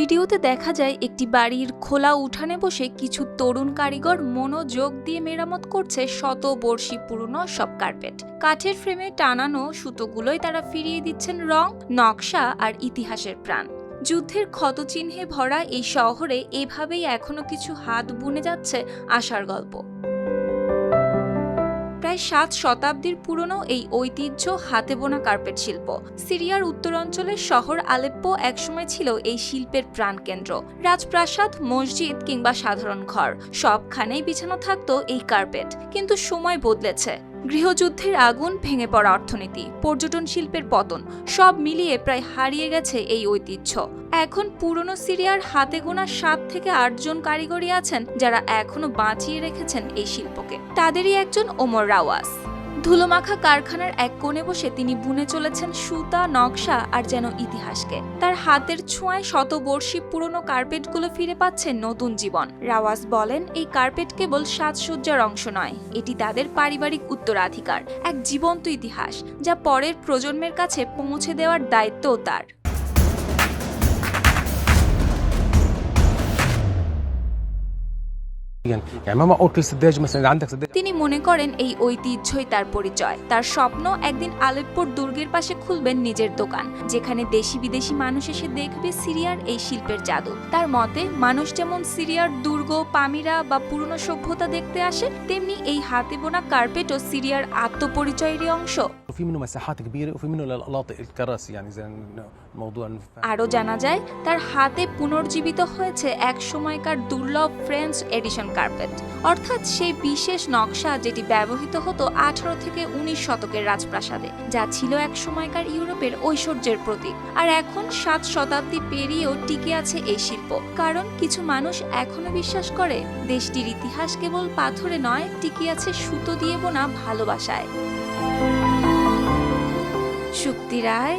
ভিডিওতে দেখা যায় একটি বাড়ির খোলা উঠানে বসে কিছু তরুণ কারিগর মনোযোগ দিয়ে মেরামত করছে শত বর্ষী পুরনো সব কার্পেট। কাঠের ফ্রেমে টানানো সুতোগুলোই তারা ফিরিয়ে দিচ্ছেন রং, নকশা আর ইতিহাসের প্রাণ। যুদ্ধের ক্ষতচিহ্নে ভরা এই শহরে এভাবেই এখনও কিছু হাত বুনে যাচ্ছে আশার গল্প। প্রায় সাত শতাব্দীর পুরনো এই ঐতিহ্য হাতে বোনা কার্পেট শিল্প। সিরিয়ার উত্তরাঞ্চলের শহর আলেপ্পো একসময় ছিল এই শিল্পের প্রাণকেন্দ্র। রাজপ্রাসাদ, মসজিদ কিংবা সাধারণ ঘর, সবখানেই বিছানো থাকতো এই কার্পেট। কিন্তু সময় বদলেছে। গৃহযুদ্ধের আগুন ভেঙে পড়া অর্থনীতি, পর্যটন শিল্পের পতন, সব মিলিয়ে প্রায় হারিয়ে গেছে এই ঐতিহ্য। এখন পুরনো সিরিয়ার হাতে গোনা সাত থেকে আটজন কারিগরি আছেন যারা এখনও বাঁচিয়ে রেখেছেন এই শিল্পকে। তাদেরই একজন ওমর রাওয়াস। ধুলোমাখা কারখানার এক কোণে বসে তিনি বুনে চলেছেন সুতা, নকশা আর যেন ইতিহাসকে। তার হাতের ছোঁয়ায় শতবর্ষী পুরনো কার্পেটগুলো ফিরে পাচ্ছে নতুন জীবন। রাওয়াজ বলেন, এই কার্পেট কেবল সাজসজ্জার অংশ নয়, এটি তাদের পারিবারিক উত্তরাধিকার, এক জীবন্ত ইতিহাস, যা পরের প্রজন্মের কাছে পৌঁছে দেওয়ার দায়িত্বও তার। তিনি মনে করেন এই ঐতিহ্যই তার পরিচয়। তার স্বপ্ন একদিন আলেপ্পোর দুর্গের পাশে খুলবেন নিজের দোকান যেখানে দেশি বিদেশি মানুষ এসে দেখবে সিরিয়ার এই শিল্পের জাদু। তার মতে মানুষ যেমন সিরিয়ার দুর্গ পামিরা বা পুরনো সভ্যতা দেখতে আসে তেমনি এই হাতে বোনা কার্পেটও সিরিয়ার আত্মপরিচয়েরই অংশ। আরও জানা যায় তার হাতে পুনর্জীবিত হয়েছে এক সময়কার দুর্লভ ফ্রেঞ্চ এডিশন কার্পেট অর্থাৎ সেই বিশেষ নকশা যেটি ব্যবহৃত হতো আঠারো থেকে উনিশ শতকের রাজপ্রাসাদে, যা ছিল এক সময়কার ইউরোপের ঐশ্বর্যের প্রতীক। আর এখন সাত শতাব্দী পেরিয়েও টিকে আছে এই শিল্প। কারণ কিছু মানুষ এখনও বিশ্বাস করে, দেশটির ইতিহাস কেবল পাথরে নয়, টিকে আছে সুতো দিয়ে বোনা ভালোবাসায়। শুক্তি রায়,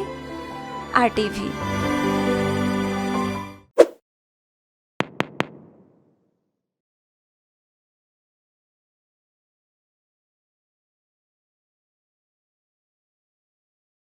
আর টিভি।